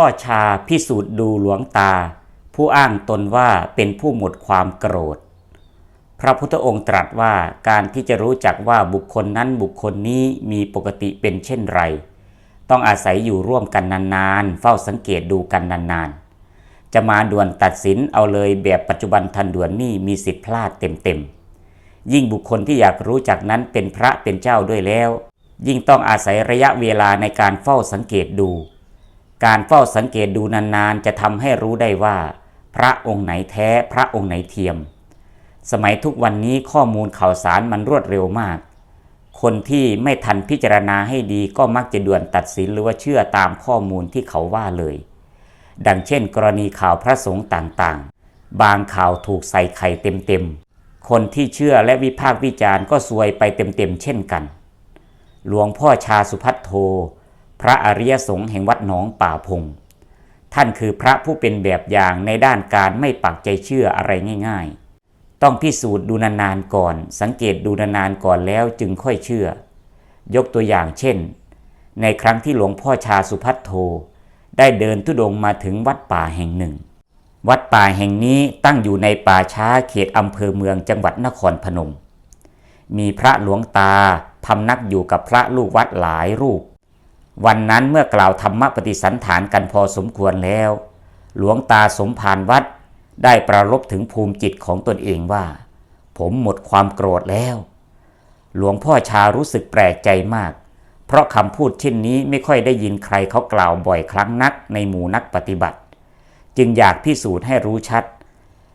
พ่อชาพิสูจน์ดูหลวงตา ผู้อ้างตนว่าเป็นผู้หมดความโกรธ พระพุทธองค์ตรัสว่าการที่จะรู้จักว่าบุคคลนั้นบุคคลนี้มีปกติเป็นเช่นไร ต้องอาศัยอยู่ร่วมกันนานๆ เฝ้าสังเกตดูกันนานๆ จะมาด่วนตัดสินเอาเลยแบบปัจจุบันทันด่วนนี่มีสิทธิพลาดเต็มๆ ยิ่งบุคคลที่อยากรู้จักนั้นเป็นพระเป็นเจ้าด้วยแล้ว ยิ่งต้องอาศัยระยะเวลาในการเฝ้าสังเกตดู การเฝ้าสังเกตดูนานๆ จะทำให้รู้ได้ว่า พระองค์ไหนแท้พระองค์ไหนเทียม สมัยทุกวันนี้ข้อมูลข่าวสารมันรวดเร็วมาก คนที่ไม่ทันพิจารณาให้ดีก็มักจะด่วนตัดสินหรือว่าเชื่อตามข้อมูลที่เขาว่าเลย ดังเช่น กรณีข่าวพระสงฆ์ต่างๆ บางข่าวถูกใส่ไข่เต็มๆ คนที่เชื่อและวิพากษ์วิจารณ์ก็ซวยไปเต็มๆเช่นกัน หลวงพ่อชาสุพัทโท พระอริยสงฆ์แห่งวัดหนองป่าพง ท่านคือพระผู้เป็นแบบอย่างในด้านการไม่ปักใจเชื่ออะไรง่าย ๆ ต้องพิสูจน์ดูนานๆก่อน สังเกตดูนานๆก่อนแล้วจึงค่อยเชื่อ ยกตัวอย่างเช่น ในครั้งที่หลวงพ่อชาสุพัทโท ได้เดินทุดงมาถึงวัดป่าแห่งหนึ่ง วัดป่าแห่งนี้ตั้งอยู่ในป่าช้าเขตอำเภอเมืองจังหวัดนครพนม มีพระหลวงตาพำนักอยู่กับพระลูกวัดหลายรูป วันนั้นเมื่อกล่าวธรรมปฏิสันฐานกันพอสมควรแล้ว หลวงตาสมภารวัดได้ประลบถึงภูมิจิตของตนเองว่า ผมหมดความโกรธแล้ว หลวงพ่อชารู้สึกแปลกใจมาก เพราะคำพูดเช่นนี้ไม่ค่อยได้ยินใครเขากล่าวบ่อยครั้งนักในหมู่นักปฏิบัติ จึงอยากพิสูจน์ให้รู้ชัด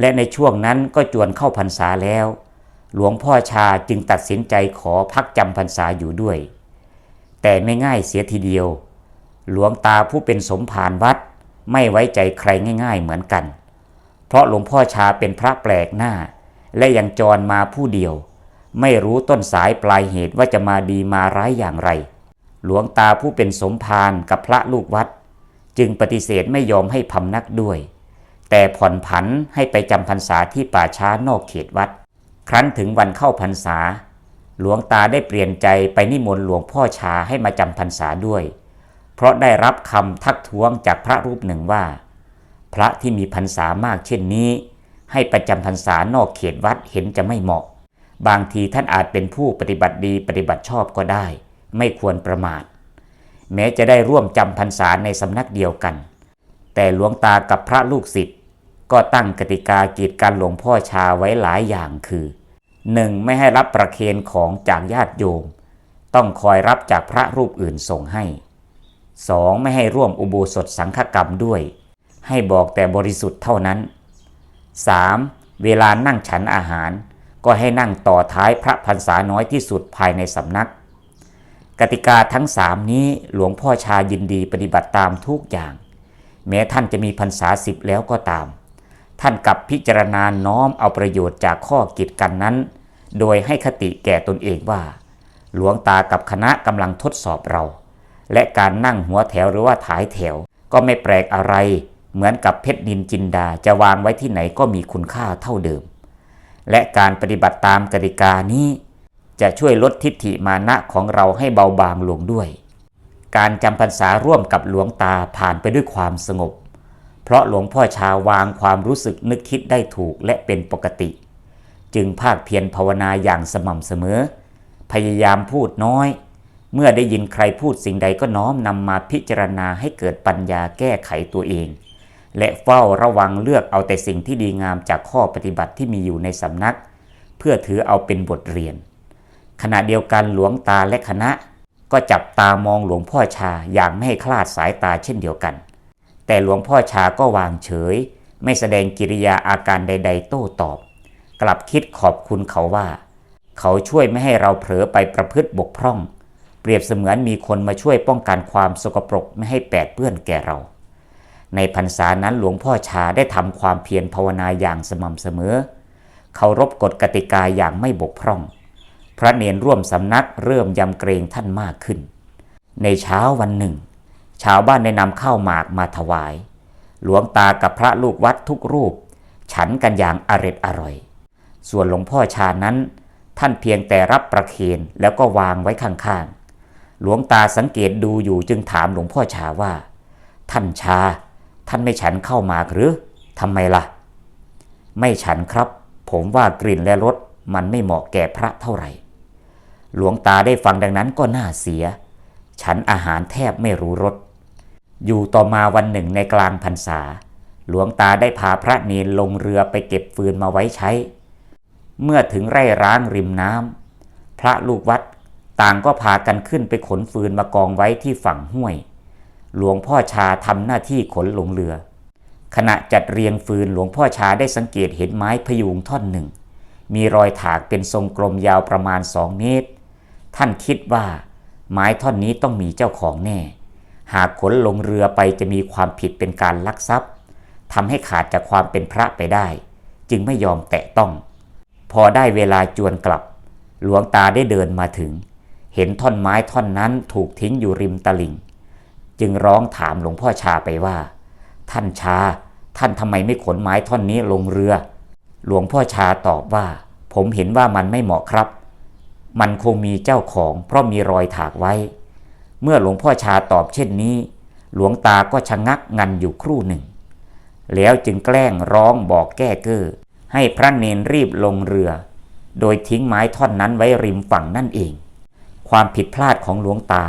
และในช่วงนั้นก็จวนเข้าพรรษาแล้ว หลวงพ่อชาจึงตัดสินใจขอพักจำพรรษาอยู่ด้วย แต่ไม่ง่ายเสียทีเดียว หลวงตาผู้เป็นสมภารวัด ไม่ไว้ใจใครง่าย ๆเหมือนกัน เพราะหลวงพ่อชาเป็นพระแปลกหน้า และยังจรมาผู้เดียว ไม่รู้ต้นสายปลายเหตุว่าจะมาดีมาร้ายอย่างไร หลวงตาผู้เป็นสมภารกับพระลูกวัด จึงปฏิเสธไม่ยอมให้พำนักด้วย แต่ผ่อนผันให้ไปจำพรรษาที่ป่าช้านอกเขตวัด ครั้นถึงวันเข้าพรรษา หลวงตาได้เปลี่ยนใจไปนิมนต์หลวงพ่อชาให้มาจำพรรษาด้วย เพราะได้รับคำทักท้วงจากพระรูปหนึ่งว่า พระที่มีพรรษามากเช่นนี้ ให้ประจำพรรษานอกเขตวัดเห็นจะไม่เหมาะ บางทีท่านอาจเป็นผู้ปฏิบัติดีปฏิบัติชอบก็ได้ ไม่ควรประมาท แม้จะได้ร่วมจำพรรษาในสำนักเดียวกัน แต่หลวงตากับพระลูกศิษย์ก็ตั้งกติกากีดกันหลวงพ่อชาไว้หลายอย่างคือ 1. ไม่ให้รับประเคนของจากญาติโยม ต้องคอยรับจากพระรูปอื่นส่งให้ 2. ไม่ให้ร่วมอุโบสถสังฆกรรมด้วย ให้บอกแต่บริสุทธิ์เท่านั้น 3. เวลานั่งฉันอาหาร ก็ให้นั่งต่อท้ายพระพรรษาน้อยที่สุดภายในสำนัก กติกาทั้งสามนี้หลวงพ่อชายินดีปฏิบัติตามทุกอย่าง แม้ท่านจะมีพรรษาสิบแล้วก็ตาม ท่านกับพิจารณาน้อมเอาประโยชน์จากข้อกิจกันนั้น โดยให้คติแก่ตนเองว่า หลวงตากับคณะกำลังทดสอบเรา และการนั่งหัวแถวหรือว่าถ่ายแถว ก็ไม่แปลกอะไร เหมือนกับเพชรนินจินดาจะวางไว้ที่ไหนก็มีคุณค่าเท่าเดิม และการปฏิบัติตามกติกานี้ จะช่วยลดทิฏฐิมานะของเราให้เบาบางลงด้วย การจำพรรษาร่วมกับหลวงตาผ่านไปด้วยความสงบ เพราะหลวงพ่อชาวางความรู้สึกนึกคิดได้ถูกและเป็นปกติ จึงภาคเพียรภาวนาอย่างสม่ำเสมอ พยายามพูดน้อย เมื่อได้ยินใครพูดสิ่งใดก็น้อมนำมาพิจารณาให้เกิดปัญญาแก้ไขตัวเอง และเฝ้าระวังเลือกเอาแต่สิ่งที่ดีงามจากข้อปฏิบัติที่มีอยู่ในสำนัก เพื่อถือเอาเป็นบทเรียน ขณะเดียวกันหลวงตาและคณะ ก็จับตามองหลวงพ่อชาอย่างไม่ให้คลาดสายตาเช่นเดียวกัน แต่หลวงพ่อชาก็วางเฉย ไม่แสดงกิริยาอาการใด ๆ โต้ตอบ กลับคิดขอบคุณเขาว่า เขาช่วยไม่ให้เราเผลอไปประพฤติบกพร่อง เปรียบเสมือนมีคนมาช่วยป้องกันความสกปรกไม่ให้แปดเปื้อนแก่เรา ในพรรษานั้นหลวงพ่อชาได้ทำความเพียรภาวนาอย่างสม่ำเสมอเคารพกฎกติกาอย่างไม่บกพร่อง พระเนรร่วมสำนักเริ่มยำเกรงท่านมากขึ้น ในเช้าวันหนึ่ง ชาวบ้านได้นำข้าวหมากมาถวาย หลวงตากับพระลูกวัดทุกรูป ฉันกันอย่างอร็ดอร่อย ส่วนหลวงพ่อชานั้น ท่านเพียงแต่รับประเคนแล้วก็วางไว้ข้างๆ หลวงตาสังเกตดูอยู่จึงถามหลวงพ่อชาว่า ท่านชา ท่านไม่ฉันเข้าหมากหรือทำไมล่ะ ไม่ฉันครับ ผมว่ากลิ่นและรสมันไม่เหมาะแก่พระเท่าไหร่ หลวงตาได้ฟังดังนั้นก็น่าเสีย ฉันอาหารแทบไม่รู้รส อยู่ต่อมาวันหนึ่งในกลางพรรษา หลวงตาได้พาพระเนรลงเรือไปเก็บฟืนมาไว้ใช้ เมื่อถึงไร่ร้างริมน้ำพระลูกวัดต่างก็พากันขึ้นไปขนฟืนมากองไว้ที่ฝั่งห้วย หลวงพ่อชาทำหน้าที่ขนลงเรือ ขณะจัดเรียงฟืนหลวงพ่อชาได้สังเกตเห็นไม้พยุงท่อนหนึ่ง มีรอยถากเป็นทรงกลมยาวประมาณสองเมตร ท่านคิดว่าไม้ท่อนนี้ต้องมีเจ้าของแน่ หากขนลงเรือไปจะมีความผิดเป็นการลักทรัพย์ทำให้ขาดจากความเป็นพระไปได้ จึงไม่ยอมแตะต้อง พอได้เวลาจวนกลับ หลวงตาได้เดินมาถึง เห็นท่อนไม้ท่อนนั้นถูกทิ้งอยู่ริมตลิ่ง จึงร้องถามหลวงพ่อชาไปว่า ท่านชา ท่านทำไมไม่ขนไม้ท่อนนี้ลงเรือ หลวงพ่อชาตอบว่า ผมเห็นว่ามันไม่เหมาะครับ มันคงมีเจ้าของเพราะมีรอยถากไว้ เมื่อหลวงพ่อชาตอบเช่นนี้ หลวงตาก็ชะงักงันอยู่ครู่หนึ่ง แล้วจึงแกล้งร้องบอกแก้เก้อให้พระเนนรีบลงเรือ โดยทิ้งไม้ท่อนนั้นไว้ริมฝั่งนั่นเอง ความผิดพลาดของหลวงตา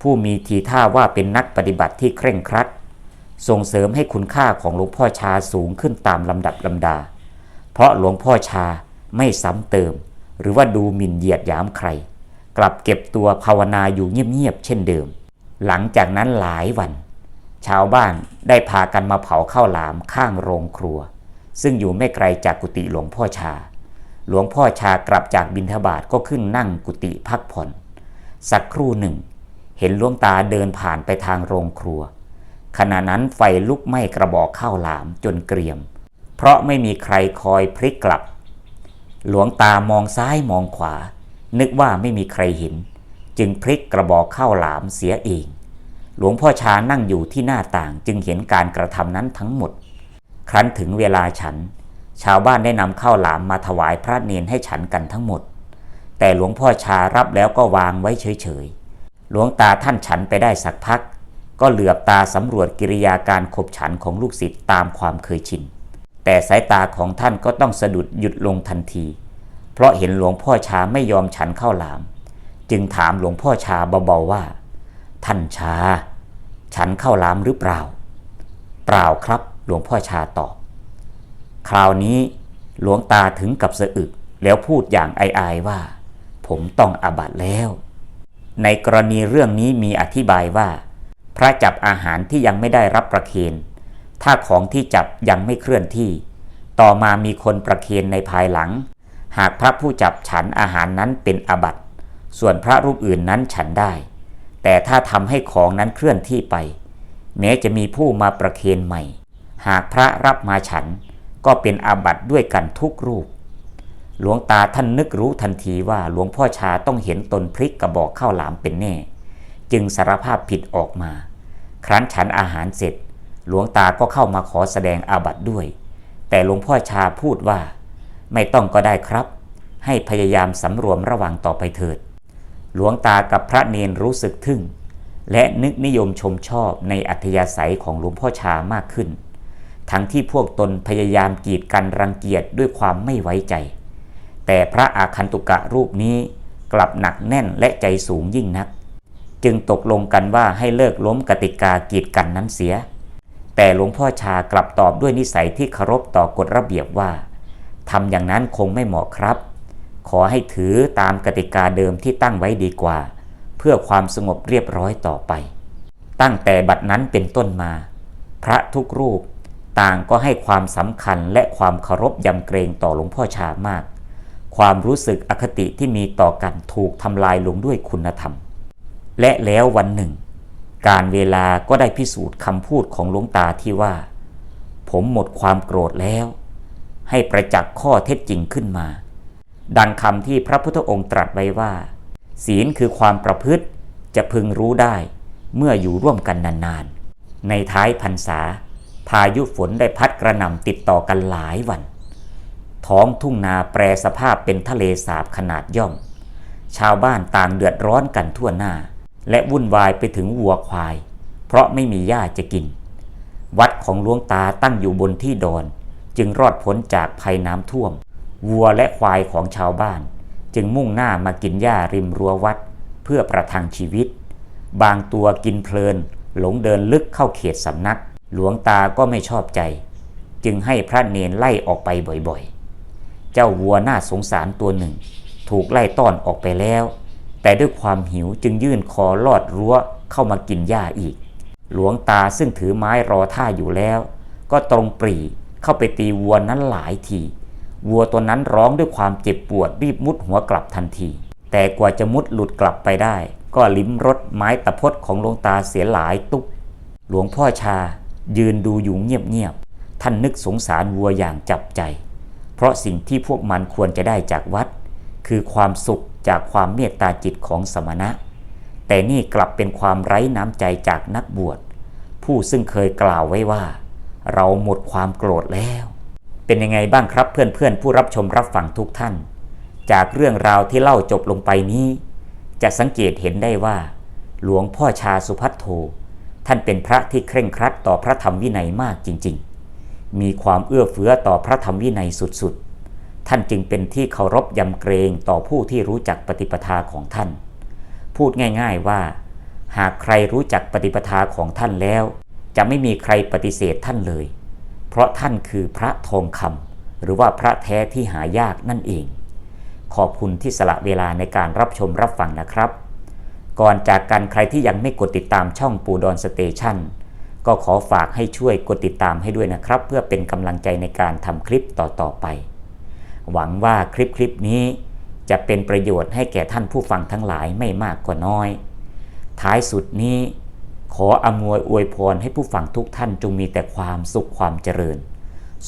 ผู้มีทีท่าว่าเป็นนักปฏิบัติที่เคร่งครัด ส่งเสริมให้คุณค่าของหลวงพ่อชาสูงขึ้นตามลำดับลำดา เพราะหลวงพ่อชาไม่ซ้ำเติม หรือว่าดูหมิ่นเหยียดหยามใคร กลับเก็บตัวภาวนาอยู่เงียบๆเช่นเดิม หลังจากนั้นหลายวัน ชาวบ้านได้พากันมาเผาข้าวหลามข้างโรงครัว ซึ่งอยู่ไม่ไกลจากกุฏิหลวงพ่อชา หลวงพ่อชากลับจากบิณฑบาตก็ขึ้นนั่งกุฏิพักผ่อน สักครู่หนึ่ง เห็นหลวงตาเดินผ่านไปทางโรงครัว ขณะนั้นไฟลุกไหม้กระบอกข้าวหลามจนเกรียม เพราะไม่มีใครคอยพลิกกลับ หลวงตามองซ้ายมองขวา นึกว่าไม่มีใครเห็น จึงพลิกกระบอกข้าวหลามเสียเอง หลวงพ่อชานั่งอยู่ที่หน้าต่างจึงเห็นการกระทำนั้นทั้งหมด ครั้นถึงเวลาฉัน ชาวบ้านได้นำข้าวหลามมาถวายพระเนนให้ฉันกันทั้งหมด แต่หลวงพ่อชารับแล้วก็วางไว้เฉยๆหลวงตาท่านฉันไปได้สักพัก ก็เหลือบตาสำรวจกิริยาการขบฉันของลูกศิษย์ตามความเคยชินแต่สายตาของท่านก็ต้องสะดุดหยุดลงทันที เพราะเห็นหลวงพ่อชาไม่ยอมฉันข้าวหลาม จึงถามหลวงพ่อชาเบาๆว่า ท่านชา ฉันข้าวหลามหรือเปล่า เปล่าครับหลวงพ่อชาตอบ คราวนี้หลวงตาถึงกับสะอึกแล้วพูดอย่างอายๆว่า ผมต้องอาบัตแล้ว ในกรณีเรื่องนี้มีอธิบายว่า พระจับอาหารที่ยังไม่ได้รับประเคนถ้าของที่จับยังไม่เคลื่อนที่ ต่อมามีคนประเคนในภายหลัง หากพระผู้จับฉันอาหารนั้นเป็นอาบัติ ส่วนพระรูปอื่นนั้นฉันได้ แต่ถ้าทำให้ของนั้นเคลื่อนที่ไป แม้จะมีผู้มาประเคนใหม่ หากพระรับมาฉันก็เป็นอาบัติด้วยกันทุกรูป หลวงตาท่านนึกรู้ทันทีว่าหลวงพ่อชาต้องเห็นตนพลิกกระบอกข้าวหลามเป็นแน่ จึงสารภาพผิดออกมา ครั้นฉันอาหารเสร็จ หลวงตาก็เข้ามาขอแสดงอาบัติด้วย แต่หลวงพ่อชาพูดว่า ไม่ต้องก็ได้ครับ ให้พยายามสำรวมระวังต่อไปเถิด หลวงตากับพระเนนรู้สึกทึ่ง และนึกนิยมชมชอบในอัธยาศัยของหลวงพ่อชามากขึ้น ทั้งที่พวกตนพยายามกีดกันรังเกียจด้วยความไม่ไว้ใจ แต่พระอาคันตุกะรูปนี้กลับหนักแน่นและใจสูงยิ่งนัก จึงตกลงกันว่าให้เลิกล้มกติกากีดกันนั้นเสีย แต่หลวงพ่อชากลับตอบด้วยนิสัยที่เคารพต่อกฎระเบียบว่า ทำอย่างนั้นคงไม่เหมาะครับ ขอให้ถือตามกติกาเดิมที่ตั้งไว้ดีกว่า เพื่อความสงบเรียบร้อยต่อไป ตั้งแต่บัดนั้นเป็นต้นมา พระทุกรูปต่างก็ให้ความสำคัญและความเคารพยำเกรงต่อหลวงพ่อชามาก ความรู้สึกอคติที่มีต่อกันถูกทำลายลงด้วยคุณธรรม และแล้ววันหนึ่ง การเวลาก็ได้พิสูจน์คำพูดของหลวงตาที่ว่า ผมหมดความโกรธแล้ว ให้ประจักษ์ข้อเท็จจริงขึ้นมา ดังคำที่พระพุทธองค์ตรัสไว้ว่า ศีลคือความประพฤติจะพึงรู้ได้เมื่ออยู่ร่วมกันนานๆ ในท้ายพรรษา พายุฝนได้พัดกระหน่ำติดต่อกันหลายวัน ท้องทุ่งนาแปรสภาพเป็นทะเลสาบขนาดย่อม ชาวบ้านต่างเดือดร้อนกันทั่วหน้า และวุ่นวายไปถึงวัวควาย เพราะไม่มีหญ้าจะกิน วัดของหลวงตาตั้งอยู่บนที่ดอน จึงรอดพ้นจากภัยน้ำท่วม วัวและควายของชาวบ้าน จึงมุ่งหน้ามากินหญ้าริมรั้ววัด เพื่อประทังชีวิต บางตัวกินเพลิน หลงเดินลึกเข้าเขตสำนัก หลวงตาก็ไม่ชอบใจ จึงให้พระเนนไล่ออกไปบ่อยๆ เจ้าวัวน่าสงสารตัวหนึ่ง ถูกไล่ต้อนออกไปแล้ว แต่ด้วยความหิวจึงยื่นคอลอดรั้วเข้ามากินหญ้าอีก หลวงตาซึ่งถือไม้รอท่าอยู่แล้ว ก็ตรงปรี เข้าไปตีวัวนั้นหลายที วัวตัวนั้นร้องด้วยความเจ็บปวดรีบมุดหัวกลับทันที แต่กว่าจะมุดหลุดกลับไปได้ ก็ลิ้มรสไม้ตะพดของหลวงตาเสียหลายตุกหลวงพ่อชายืนดูอยู่เงียบๆ ท่านนึกสงสารวัวอย่างจับใจ เพราะสิ่งที่พวกมันควรจะได้จากวัด คือความสุขจากความเมตตาจิตของสมณะ แต่นี่กลับเป็นความไร้น้ำใจจากนักบวช ผู้ซึ่งเคยกล่าวไว้ว่า เราหมดความโกรธแล้ว เป็นยังไงบ้างครับเพื่อนๆ ผู้รับชมรับฟังทุกท่าน จากเรื่องราวที่เล่าจบลงไปนี้ จะสังเกตเห็นได้ว่า หลวงพ่อชาสุพัทโทท่านเป็นพระที่เคร่งครัดต่อพระธรรมวินัยมากจริง ๆ มีความเอื้อเฟื้อต่อพระธรรมวินัยสุดๆ ท่านจึงเป็นที่เคารพยำเกรงต่อผู้ที่รู้จักปฏิปทาของท่าน พูดง่าย ๆว่า หากใครรู้จักปฏิปทาของท่านแล้ว จะไม่มีใครปฏิเสธท่านเลย เพราะท่านคือพระทองคำหรือว่าพระแท้ที่หายากนั่นเอง ขอบคุณที่สละเวลาในการรับชมรับฟังนะครับ ก่อนจากกันใครที่ยังไม่กดติดตามช่องปูดอนสเตชันก็ขอฝากให้ช่วยกดติดตามให้ด้วยนะครับ เพื่อเป็นกำลังใจในการทำคลิปต่อๆไป หวังว่าคลิปคลิปนี้จะเป็นประโยชน์ให้แก่ท่านผู้ฟังทั้งหลายไม่มากก็น้อย ท้ายสุดนี้ ขออำนวยอวยพรให้ผู้ฟังทุกท่านจงมีแต่ความสุขความเจริญ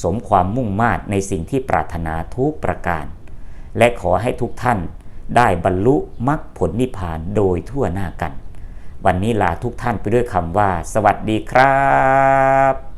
สมความมุ่งมา่ในสิ่งที่ปรารถนาทุกประการ และขอให้ทุกท่านได้บรรลุมรรคผลนิพพานโดยทั่วหน้ากัน วันนี้ลาทุกท่านไปด้วยคำว่า สวัสดีครับ